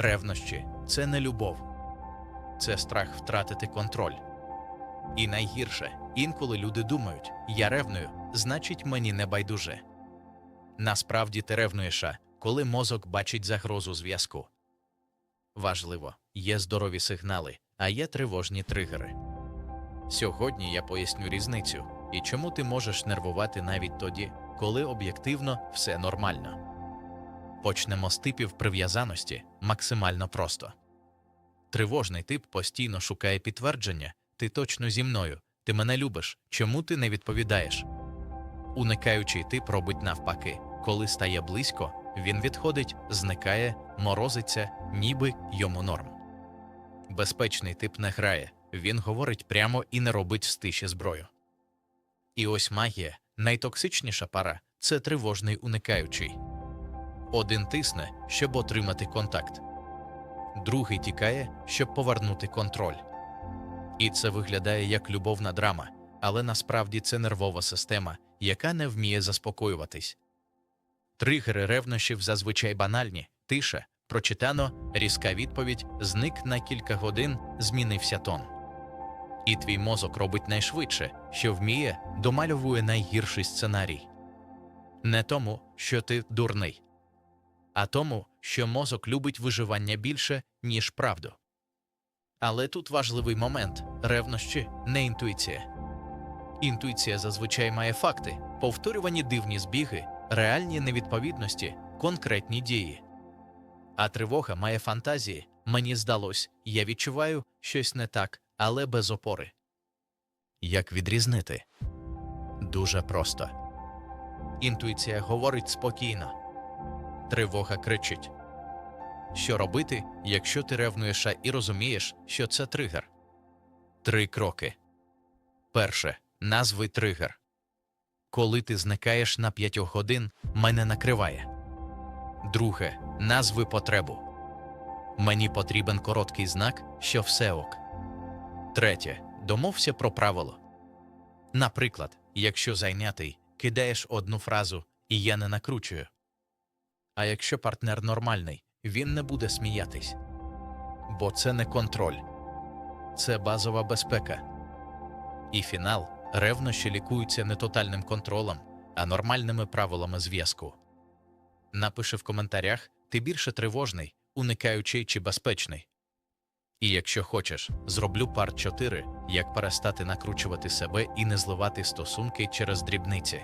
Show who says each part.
Speaker 1: Ревнощі це не любов, це страх втратити контроль. І найгірше, інколи люди думають, я ревную, значить мені не байдуже. Насправді ти ревнуєш, коли мозок бачить загрозу зв'язку. Важливо, є здорові сигнали, а є тривожні тригери. Сьогодні я поясню різницю і чому ти можеш нервувати навіть тоді, коли об'єктивно все нормально. Почнемо з типів прив'язаності максимально просто. Тривожний тип постійно шукає підтвердження ти точно зі мною, ти мене любиш, чому ти не відповідаєш? Уникаючий тип робить навпаки, коли стає близько, він відходить, зникає, морозиться, ніби йому норм. Безпечний тип не грає, він говорить прямо і не робить з тиші зброю. І ось магія, найтоксичніша пара це тривожний уникаючий. Один тисне, щоб отримати контакт, другий тікає, щоб повернути контроль. І це виглядає як любовна драма, але насправді це нервова система, яка не вміє заспокоюватись. Тригери ревнощів зазвичай банальні, тиша, прочитано, різка відповідь, зник на кілька годин, змінився тон. І твій мозок робить найшвидше, що вміє, домальовує найгірший сценарій. Не тому, що ти дурний, а тому, що мозок любить виживання більше, ніж правду. Але тут важливий момент ревнощі не інтуїція. Інтуїція зазвичай має факти, повторювані дивні збіги, реальні невідповідності, конкретні дії. А тривога має фантазії. Мені здалось, я відчуваю щось не так, але без опори. Як відрізнити? Дуже просто. Інтуїція говорить спокійно. Тривога кричить. Що робити, якщо ти ревнуєш і розумієш, що це тригер? Три кроки. Перше. Назви тригер. Коли ти зникаєш на п'ятьох годин, мене накриває. Друге. Назви потребу. Мені потрібен короткий знак, що все ок. Третє. Домовся про правило. Наприклад, якщо зайнятий, кидаєш одну фразу, і я не накручую. А якщо партнер нормальний, він не буде сміятись. Бо це не контроль, це базова безпека. І фінал ревнощі лікуються не тотальним контролем, а нормальними правилами зв'язку. Напиши в коментарях, ти більше тривожний, уникаючий чи безпечний. І якщо хочеш, зроблю парт 4, як перестати накручувати себе і не зливати стосунки через дрібниці.